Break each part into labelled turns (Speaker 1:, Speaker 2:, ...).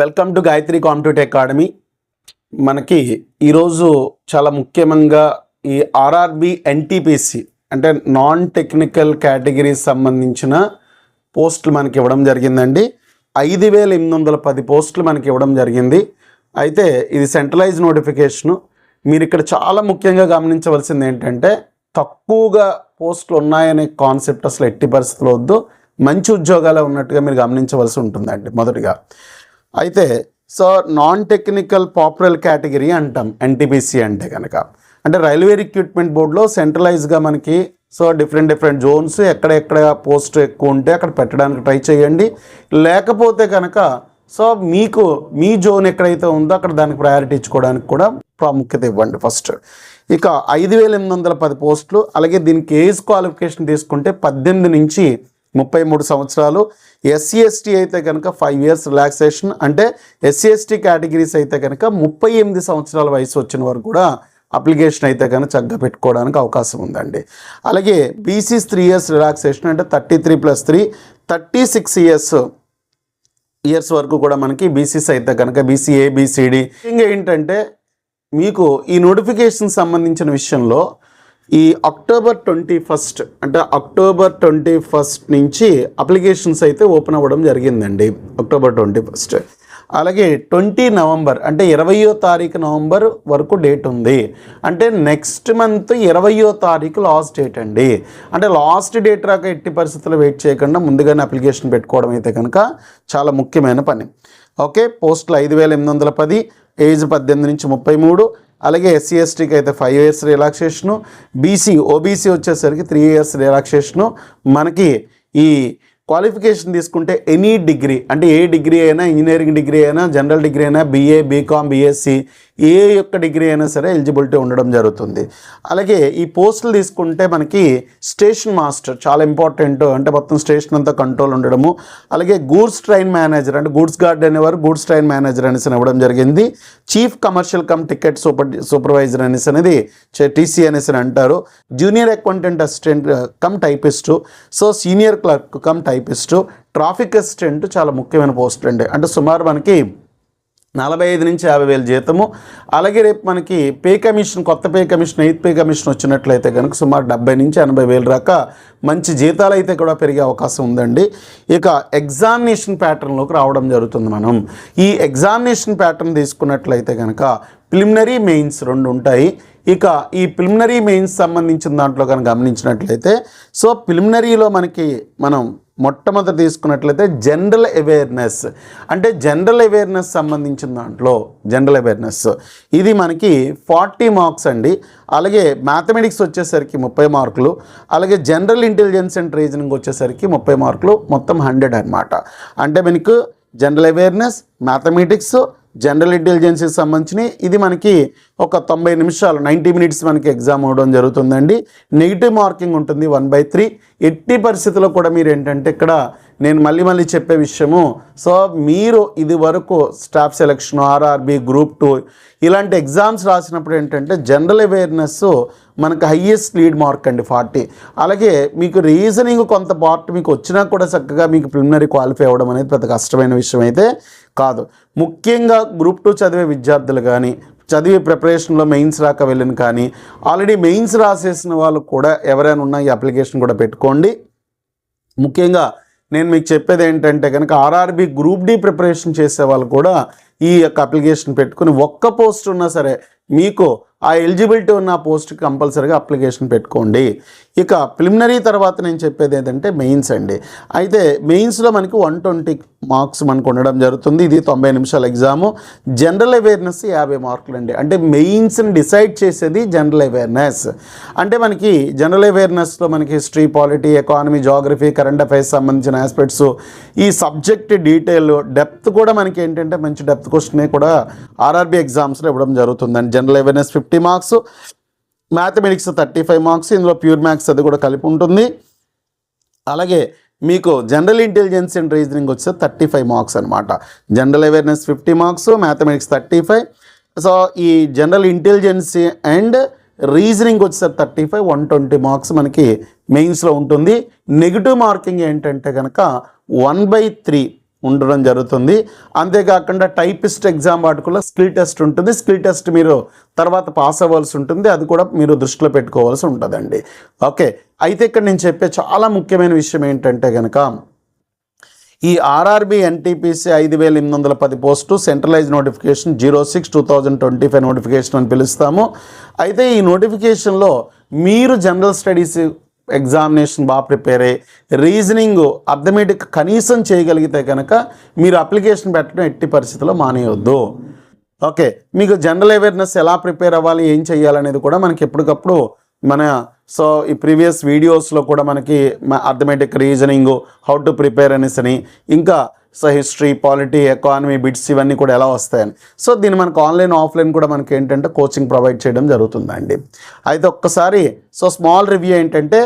Speaker 1: Welcome to Gayatri competitive academy మనకి ఈరోజు చాలా ముఖ్యంగా ఈ ఆర్ఆర్బి ఎన్టీపీసీ అంటే నాన్ టెక్నికల్ కేటగిరీస్ సంబంధించిన పోస్టులు మనకి ఇవ్వడం జరిగిందండి. ఐదు వేల ఎనిమిది వందల పది పోస్టులు మనకి ఇవ్వడం జరిగింది. అయితే ఇది సెంట్రలైజ్ నోటిఫికేషను మీరు ఇక్కడ చాలా ముఖ్యంగా గమనించవలసింది ఏంటంటే తక్కువగా పోస్టులు ఉన్నాయనే కాన్సెప్ట్ అసలు ఎట్టి పరిస్థితులు వద్దు. మంచి ఉద్యోగాలే ఉన్నట్టుగా మీరు గమనించవలసి ఉంటుందండి మొదటిగా. అయితే so non technical popular category అంటాం ఎన్టీపీసీ అంటే కనుక అంటే రైల్వే రిక్రూట్మెంట్ బోర్డులో సెంట్రలైజ్గా మనకి సో డిఫరెంట్ డిఫరెంట్ జోన్స్ ఎక్కడెక్కడ పోస్ట్ ఎక్కువ ఉంటే అక్కడ పెట్టడానికి ట్రై చేయండి. లేకపోతే కనుక సో మీకు మీ జోన్ ఎక్కడైతే ఉందో అక్కడ దానికి ప్రయారిటీ ఇచ్చుకోవడానికి కూడా ప్రాముఖ్యత ఇవ్వండి ఫస్ట్. ఇక ఐదు వేల ఎనిమిది వందల పది పోస్టులు అలాగే దీనికి ఏజ్ క్వాలిఫికేషన్ తీసుకుంటే పద్దెనిమిది నుంచి ముప్పై మూడు సంవత్సరాలు. ఎస్సీ ఎస్టీ అయితే కనుక ఫైవ్ ఇయర్స్ రిలాక్సేషన్ అంటే ఎస్సీ ఎస్టీ కేటగిరీస్ అయితే కనుక ముప్పై ఎనిమిది సంవత్సరాల వయసు వచ్చిన వారు కూడా అప్లికేషన్ అయితే కనుక చక్కగా పెట్టుకోవడానికి అవకాశం ఉందండి. అలాగే బీసీస్ త్రీ ఇయర్స్ రిలాక్సేషన్ అంటే thirty three plus three thirty six years years వరకు కూడా మనకి బీసీస్ అయితే కనుక బీసీఏ బీసీడీ ఇంకా ఏంటంటే మీకు ఈ నోటిఫికేషన్ సంబంధించిన విషయంలో ఈ అక్టోబర్ ట్వంటీ ఫస్ట్ అంటే అక్టోబర్ ట్వంటీ ఫస్ట్ నుంచి అప్లికేషన్స్ అయితే ఓపెన్ అవ్వడం జరిగిందండి. అక్టోబర్ ట్వంటీ ఫస్ట్ అలాగే ట్వంటీ నవంబర్ అంటే ఇరవయో తారీఖు నవంబర్ వరకు డేట్ ఉంది. అంటే నెక్స్ట్ మంత్ ఇరవయో తారీఖు లాస్ట్ డేట్ అండి. అంటే లాస్ట్ డేట్ రాక ఎట్టి పరిస్థితుల్లో వెయిట్ చేయకుండా ముందుగానే అప్లికేషన్ పెట్టుకోవడం అయితే కనుక చాలా ముఖ్యమైన పని. ఓకే పోస్టులు ఐదు వేల ఎనిమిది వందల పది ఏజ్ పద్దెనిమిది నుంచి ముప్పై మూడు అలాగే ఎస్సీ ఎస్టీకి అయితే five years relaxation BC OBC వచ్చేసరికి త్రీ ఇయర్స్ రిలాక్సేషను మనకి ఈ క్వాలిఫికేషన్ తీసుకుంటే ఎనీ డిగ్రీ అంటే ఏ డిగ్రీ అయినా ఇంజనీరింగ్ డిగ్రీ అయినా జనరల్ డిగ్రీ అయినా బీఏ బీకామ్ బీఎస్సీ ఏ యొక్క డిగ్రీ అయినా సరే ఎలిజిబిలిటీ ఉండడం జరుగుతుంది. అలాగే ఈ పోస్టులు తీసుకుంటే మనకి స్టేషన్ మాస్టర్ చాలా ఇంపార్టెంట్ అంటే మొత్తం స్టేషన్ అంతా కంట్రోల్ ఉండడము. అలాగే గూడ్స్ ట్రైన్ మేనేజర్ అంటే గూడ్స్ గార్డ్ అనేవారు గూడ్స్ ట్రైన్ మేనేజర్ అనేసి ఇవ్వడం జరిగింది. Chief commercial cum ticket super supervisor అనేసి అనేది టీసీ అనేసి అంటారు. Junior accountant assistant cum typist. So senior clerk cum typist. Traffic assistant చాలా ముఖ్యమైన పోస్ట్ అండి. అంటే సుమారు మనకి నలభై ఐదు నుంచి యాభై వేల జీతము. అలాగే రేపు మనకి పే కమిషన్ కొత్త pay commission eighth pay commission వచ్చినట్లయితే కనుక సుమారు డెబ్బై నుంచి ఎనభై వేలు దాకా మంచి జీతాలు అయితే కూడా పెరిగే అవకాశం ఉందండి. ఇక ఎగ్జామినేషన్ ప్యాటర్న్లోకి రావడం జరుగుతుంది మనం. ఈ ఎగ్జామినేషన్ ప్యాటర్న్ తీసుకున్నట్లయితే కనుక ప్రిలిమినరీ మెయిన్స్ రెండు ఉంటాయి. ఇక ఈ ప్రిలిమినరీ మెయిన్స్ సంబంధించిన దాంట్లో కనుక గమనించినట్లయితే సో ప్రిలిమినరీలో మనకి మనం మొట్టమొదటి తీసుకున్నట్లయితే జనరల్ అవేర్నెస్. అంటే జనరల్ అవేర్నెస్ సంబంధించిన దాంట్లో జనరల్ అవేర్నెస్. ఇది మనకి ఫార్టీ మార్క్స్ అండి. అలాగే మ్యాథమెటిక్స్ వచ్చేసరికి ముప్పై మార్కులు. అలాగే జనరల్ ఇంటెలిజెన్స్ అండ్ రీజనింగ్ వచ్చేసరికి ముప్పై మార్కులు. మొత్తం హండ్రెడ్ అన్నమాట. అంటే మనకు జనరల్ అవేర్నెస్ మ్యాథమెటిక్స్ జనరల్ ఇంటెలిజెన్సీకి సంబంధించి ఇది మనకి ఒక తొంభై నిమిషాలు నైంటీ మినిట్స్ మనకి ఎగ్జామ్ అవ్వడం జరుగుతుందండి. నెగిటివ్ మార్కింగ్ ఉంటుంది వన్ బై త్రీ. ఎట్టి పరిస్థితుల్లో కూడా మీరు ఏంటంటే ఇక్కడ నేను మళ్ళీ మళ్ళీ చెప్పే విషయము సో మీరు ఇది వరకు staff selection RRB group two ఇలాంటి ఎగ్జామ్స్ రాసినప్పుడు ఏంటంటే జనరల్ అవేర్నెస్ మనకు హయ్యెస్ట్ లీడ్ మార్క్ అండి ఫార్టీ. అలాగే మీకు రీజనింగ్ కొంత పార్ట్ మీకు వచ్చినా కూడా చక్కగా మీకు ప్రిలిమినరీ క్వాలిఫై అవ్వడం అనేది పెద్ద కష్టమైన విషయం అయితే కాదు. ముఖ్యంగా గ్రూప్ టూ చదివే విద్యార్థులు కానీ చదివే ప్రిపరేషన్లో మెయిన్స్ రాక వెళ్ళిన కానీ ఆల్రెడీ మెయిన్స్ రాసేసిన వాళ్ళు కూడా ఎవరైనా ఉన్నా ఈ అప్లికేషన్ కూడా పెట్టుకోండి. ముఖ్యంగా నేను మీకు చెప్పేది ఏంటంటే కనుక ఆర్ఆర్బి గ్రూప్ డి ప్రిపరేషన్ చేసే వాళ్ళు కూడా ఈ యొక్క అప్లికేషన్ పెట్టుకుని ఒక్క పోస్ట్ ఉన్నా సరే మీకు ఆ ఎలిజిబిలిటీ ఉన్న పోస్ట్కి కంపల్సరీగా అప్లికేషన్ పెట్టుకోండి. ఇక ప్రిలిమినరీ తర్వాత నేను చెప్పేది ఏంటంటే మెయిన్స్ అండి. అయితే మెయిన్స్లో మనకి వన్ ట్వంటీ మార్క్స్ మనకు ఉండడం జరుగుతుంది. ఇది తొంభై నిమిషాల ఎగ్జాము జనరల్ అవేర్నెస్ యాభై మార్కులు అండి. అంటే మెయిన్స్ని డిసైడ్ చేసేది జనరల్ అవేర్నెస్ అంటే మనకి జనరల్ అవేర్నెస్లో మనకి history polity economy geography current affairs సంబంధించిన ఆస్పెక్ట్స్ ఈ సబ్జెక్ట్ డీటెయిల్ డెప్త్ కూడా మనకి ఏంటంటే మంచి డెప్త్ క్వశ్చనే కూడా ఆర్ఆర్బీ ఎగ్జామ్స్లో ఇవ్వడం జరుగుతుందండి. General awareness fifty marks mathematics thirty five marks ఇందులో ప్యూర్ మ్యాథ్స్ అది కూడా కలిపి ఉంటుంది. అలాగే మీకు జనరల్ ఇంటెలిజెన్స్ అండ్ రీజనింగ్ వచ్చేసి థర్టీ ఫైవ్ మార్క్స్ అనమాట general awareness fifty marks mathematics thirty five. So ఈ జనరల్ ఇంటెలిజెన్సీ అండ్ రీజనింగ్ వచ్చేసరికి thirty five one twenty marks మనకి మెయిన్స్లో ఉంటుంది. నెగిటివ్ మార్కింగ్ ఏంటంటే కనుక వన్ బై త్రీ ఉండడం జరుగుతుంది. అంతేకాకుండా టైపిస్ట్ ఎగ్జామ్ వాటికుల్లో స్కిల్ టెస్ట్ ఉంటుంది. స్కిల్ టెస్ట్ మీరు తర్వాత పాస్ అవ్వాల్సి ఉంటుంది. అది కూడా మీరు దృష్టిలో పెట్టుకోవాల్సి ఉంటుందండి. ఓకే. అయితే ఇక్కడ నేను చెప్పే చాలా ముఖ్యమైన విషయం ఏంటంటే కనుక ఈ ఆర్ఆర్బి ఎన్టీపీసీ ఐదు వేల ఎనిమిది వందల పది post centralize notification zero six two thousand twenty five notification అని పిలుస్తాము. అయితే ఈ నోటిఫికేషన్లో మీరు జనరల్ స్టడీస్ ఎగ్జామినేషన్ బాగా ప్రిపేర్ అయ్యి రీజనింగ్ అర్థమెటిక్ కనీసం చేయగలిగితే కనుక మీరు అప్లికేషన్ పెట్టడం ఎట్టి పరిస్థితుల్లో మానేయొద్దు. ఓకే మీకు జనరల్ అవేర్నెస్ ఎలా ప్రిపేర్ అవ్వాలి ఏం చేయాలనేది కూడా మనకి ఎప్పటికప్పుడు మన సో ఈ ప్రీవియస్ వీడియోస్లో కూడా మనకి arithmetic reasoning how to prepare అనేసి అని ఇంకా so history polity economy bits ఇవన్నీ కూడా ఎలా వస్తాయని. సో దీన్ని మనకు ఆన్లైన్ ఆఫ్లైన్ కూడా మనకి ఏంటంటే కోచింగ్ ప్రొవైడ్ చేయడం జరుగుతుందండి. అయితే ఒక్కసారి సో స్మాల్ రివ్యూ ఏంటంటే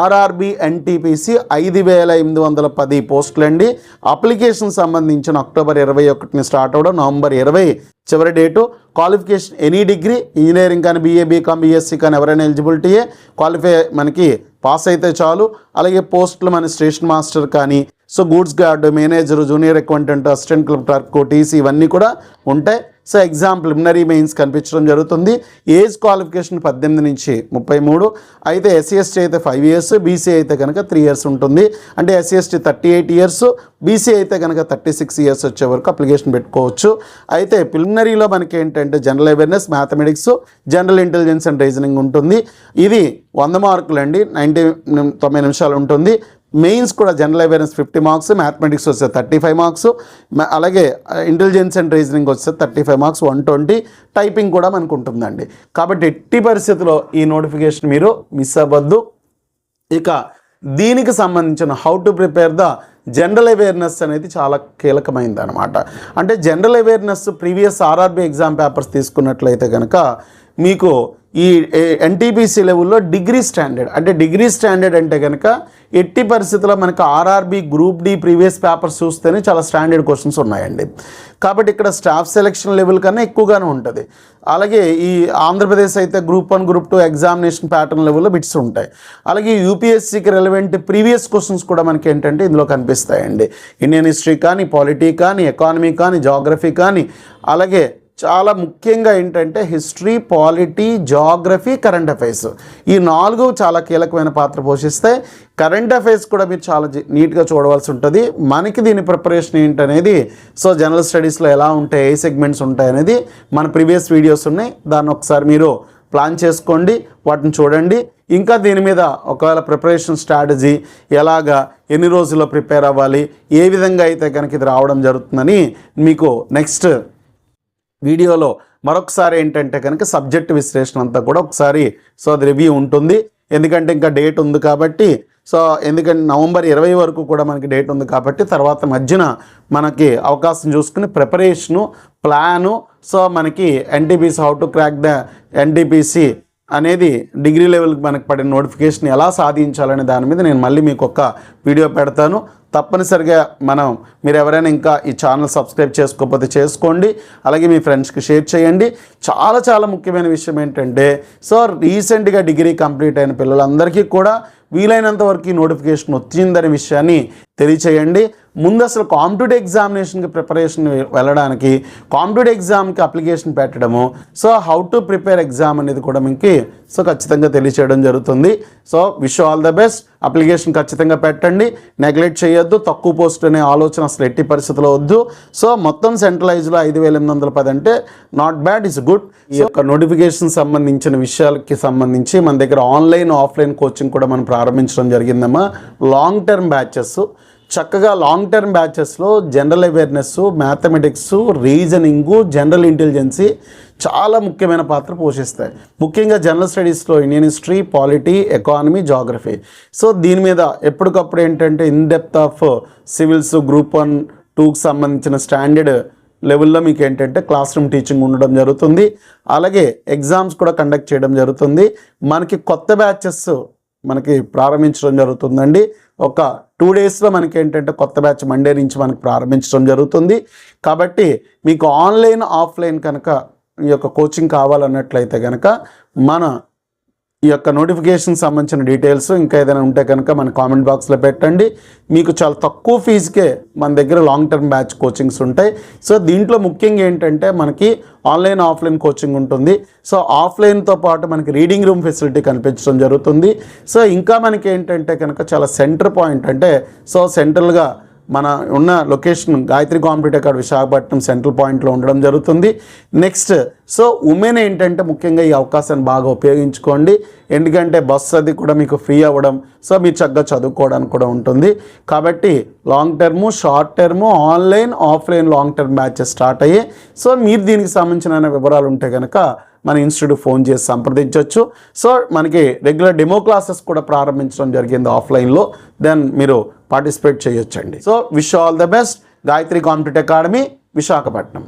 Speaker 1: ఆర్ఆర్బి ఎన్టీపీసీ ఐదు వేల ఎనిమిది వందల పది పోస్టులండి అప్లికేషన్ సంబంధించిన అక్టోబర్ ఇరవై ఒకటిని స్టార్ట్ అవ్వడం నవంబర్ ఇరవై చివరి date. Qualification any degree engineering కానీ బీఏ బీకామ్ బీఎస్సీ కానీ ఎవరైనా ఎలిజిబిలిటీయే. క్వాలిఫై మనకి పాస్ అయితే చాలు. అలాగే పోస్టులు మన స్టేషన్ మాస్టర్ కానీ so goods guard manager junior accountant assistant clerk TC ఇవన్నీ కూడా ఉంటాయి. సో ఎగ్జామ్ ప్రిలిమినరీ మెయిన్స్ కనిపించడం జరుగుతుంది. ఏజ్ క్వాలిఫికేషన్ పద్దెనిమిది నుంచి ముప్పై మూడు. అయితే ఎస్సీ ఎస్టీ అయితే ఫైవ్ ఇయర్స్ బీసీ అయితే కనుక త్రీ ఇయర్స్ ఉంటుంది. అంటే SC ST thirty eight years BC అయితే కనుక థర్టీ సిక్స్ ఇయర్స్ వచ్చే వరకు అప్లికేషన్ పెట్టుకోవచ్చు. అయితే ప్రిలిమినరీలో మనకి ఏంటంటే general awareness mathematics general intelligence and reasoning ఉంటుంది. ఇది వంద మార్కులు అండి నైంటీ తొంభై నిమిషాలు ఉంటుంది. మెయిన్స్ కూడా general awareness fifty marks mathematics వస్తే థర్టీ ఫైవ్ మార్క్స్ అలాగే ఇంటెలిజెన్స్ అండ్ రీజనింగ్ వస్తే thirty five marks one twenty typing కూడా మనకు ఉంటుందండి. కాబట్టి ఎట్టి పరిస్థితిలో ఈ నోటిఫికేషన్ మీరు మిస్ అవ్వద్దు. ఇక దీనికి సంబంధించిన how to prepare the general awareness అనేది చాలా కీలకమైంది అనమాట అంటే general awareness previous RRB exam papers తీసుకున్నట్లయితే కనుక మీకు ఈ ఎన్టీపీసీ లెవెల్లో డిగ్రీ స్టాండర్డ్. అంటే డిగ్రీ స్టాండర్డ్ అంటే కనుక ఎట్టి పరిస్థితుల్లో మనకు RRB group D previous papers చూస్తేనే చాలా స్టాండర్డ్ క్వశ్చన్స్ ఉన్నాయండి. కాబట్టి ఇక్కడ స్టాఫ్ సెలెక్షన్ లెవెల్ కన్నా ఎక్కువగానే ఉంటుంది. అలాగే ఈ ఆంధ్రప్రదేశ్ అయితే group one group two examination pattern లెవెల్లో బిట్స్ ఉంటాయి. అలాగే యూపీఎస్సీకి రెలవెంట్ ప్రీవియస్ క్వశ్చన్స్ కూడా మనకి ఏంటంటే ఇందులో కనిపిస్తాయండి. ఇండియన్ హిస్టరీ కానీ పాలిటీ కానీ ఎకానమీ కానీ జాగ్రఫీ కానీ అలాగే చాలా ముఖ్యంగా ఏంటంటే history polity geography current affairs. ఈ నాలుగు చాలా కీలకమైన పాత్ర పోషిస్తాయి. కరెంట్ అఫైర్స్ కూడా మీరు చాలా నీట్గా చూడవలసి ఉంటుంది. మనకి దీని ప్రిపరేషన్ ఏంటనేది సో జనరల్ స్టడీస్లో ఎలా ఉంటాయి ఏ సెగ్మెంట్స్ ఉంటాయి అనేది మన ప్రీవియస్ వీడియోస్ ఉన్నాయి. దాన్ని ఒకసారి మీరు ప్లాన్ చేసుకోండి వాటిని చూడండి. ఇంకా దీని మీద ఒకవేళ ప్రిపరేషన్ స్ట్రాటజీ ఎలాగా ఎన్ని రోజుల్లో ప్రిపేర్ అవ్వాలి ఏ విధంగా అయితే కనుక ఇది రావడం జరుగుతుందని మీకు నెక్స్ట్ వీడియోలో మరొకసారి ఏంటంటే కనుక సబ్జెక్ట్ విశ్లేషణ అంతా కూడా ఒకసారి సో అది రివ్యూ ఉంటుంది. ఎందుకంటే ఇంకా డేట్ ఉంది కాబట్టి సో ఎందుకంటే నవంబర్ ఇరవై వరకు కూడా మనకి డేట్ ఉంది కాబట్టి తర్వాత మధ్యన మనకి అవకాశం చూసుకుని ప్రిపరేషను ప్లాను సో మనకి NTPC how to crack the NTPC అనేది డిగ్రీ లెవెల్కి మనకు పడిన నోటిఫికేషన్ ఎలా సాధించాలనే దాని మీద నేను మళ్ళీ మీకు ఒక వీడియో పెడతాను. తప్పనిసరిగా మనం మీరు ఎవరైనా ఇంకా ఈ ఛానల్ సబ్స్క్రైబ్ చేసుకోకపోతే చేసుకోండి. అలాగే మీ ఫ్రెండ్స్కి షేర్ చేయండి. చాలా చాలా ముఖ్యమైన విషయం ఏంటంటే సో రీసెంట్గా డిగ్రీ కంప్లీట్ అయిన పిల్లలందరికీ కూడా వీలైనంత వరకు ఈ నోటిఫికేషన్ వచ్చిందనే విషయాన్ని తెలియచేయండి. ముందు అసలు కాంపిటేటివ్ ఎగ్జామినేషన్కి ప్రిపరేషన్ వెళ్ళడానికి కాంపిటేటివ్ ఎగ్జామ్కి అప్లికేషన్ పెట్టడము so how to prepare exam అనేది కూడా మీకు సో ఖచ్చితంగా తెలియచేయడం జరుగుతుంది. So wish all the best. Application ఖచ్చితంగా పెట్టండి. నెగ్లెక్ట్ చేయొద్దు. తక్కువ పోస్ట్ అనే ఆలోచన అసలు ఎట్టి పరిస్థితిలో వద్దు. సో మొత్తం సెంట్రలైజ్లో ఐదు వేల ఎనిమిది వందల పది అంటే నాట్ బ్యాడ్ ఇస్ గుడ్ ఈ యొక్క నోటిఫికేషన్ సంబంధించిన విషయాలకి సంబంధించి మన దగ్గర ఆన్లైన్ ఆఫ్లైన్ కోచింగ్ కూడా మనం ప్రారంభించడం జరిగిందమ్మా. లాంగ్ టర్మ్ బ్యాచెస్ చక్కగా long term బ్యాచెస్లో general awareness mathematics reasoning general intelligence చాలా ముఖ్యమైన పాత్ర పోషిస్తాయి. ముఖ్యంగా జనరల్ స్టడీస్లో Indian history polity economy geography so దీని మీద ఎప్పటికప్పుడు ఏంటంటే in depth of civils group one టూకి సంబంధించిన స్టాండర్డ్ లెవెల్లో మీకు ఏంటంటే క్లాస్ రూమ్ టీచింగ్ ఉండడం జరుగుతుంది. అలాగే ఎగ్జామ్స్ కూడా కండక్ట్ చేయడం జరుగుతుంది. మనకి కొత్త బ్యాచెస్ మనకి ప్రారంభించడం జరుగుతుందండి. ఒక టూ డేస్లో మనకి ఏంటంటే కొత్త బ్యాచ్ మండే నుంచి మనకి ప్రారంభించడం జరుగుతుంది. కాబట్టి మీకు ఆన్లైన్ ఆఫ్లైన్ కనుక ఈ యొక్క కోచింగ్ కావాలన్నట్లయితే కనుక మన ఈ యొక్క నోటిఫికేషన్ సంబంధించిన డీటెయిల్స్ ఇంకా ఏదైనా ఉంటే కనుక మన కామెంట్ బాక్స్లో పెట్టండి. మీకు చాలా తక్కువ ఫీజుకే మన దగ్గర లాంగ్ టర్మ్ బ్యాచ్ కోచింగ్స్ ఉంటాయి. సో దీంట్లో ముఖ్యంగా ఏంటంటే మనకి ఆన్లైన్ ఆఫ్లైన్ కోచింగ్ ఉంటుంది. సో ఆఫ్లైన్తో పాటు మనకి రీడింగ్ రూమ్ ఫెసిలిటీ కనిపించడం జరుగుతుంది. సో ఇంకా మనకి ఏంటంటే కనుక చాలా సెంటర్ పాయింట్ అంటే సో సెంట్రల్గా మన ఉన్న లొకేషన్ గాయత్రి కాంపిటేటివ్ అక్కడ విశాఖపట్నం సెంట్రల్ పాయింట్లో ఉండడం జరుగుతుంది. నెక్స్ట్ సో ఉమెన్ ఏంటంటే ముఖ్యంగా ఈ అవకాశాన్ని బాగా ఉపయోగించుకోండి. ఎందుకంటే బస్సు అది కూడా మీకు ఫ్రీ అవ్వడం సో మీరు చక్కగా చదువుకోవడానికి కూడా ఉంటుంది. కాబట్టి long term short term online offline long term batches start అయ్యాయి. సో మీరు దీనికి సంబంధించిన వివరాలు ఉంటే కనుక మన ఇన్స్టిట్యూట్ ఫోన్ చేసి సంప్రదించవచ్చు. సో మనకి రెగ్యులర్ డెమో క్లాసెస్ కూడా ప్రారంభించడం జరిగింది ఆఫ్లైన్లో దెన్ మీరు పార్టిసిపేట్ చేయొచ్చండి. So wish all the best Gayatri competitive academy Visakhapatnam.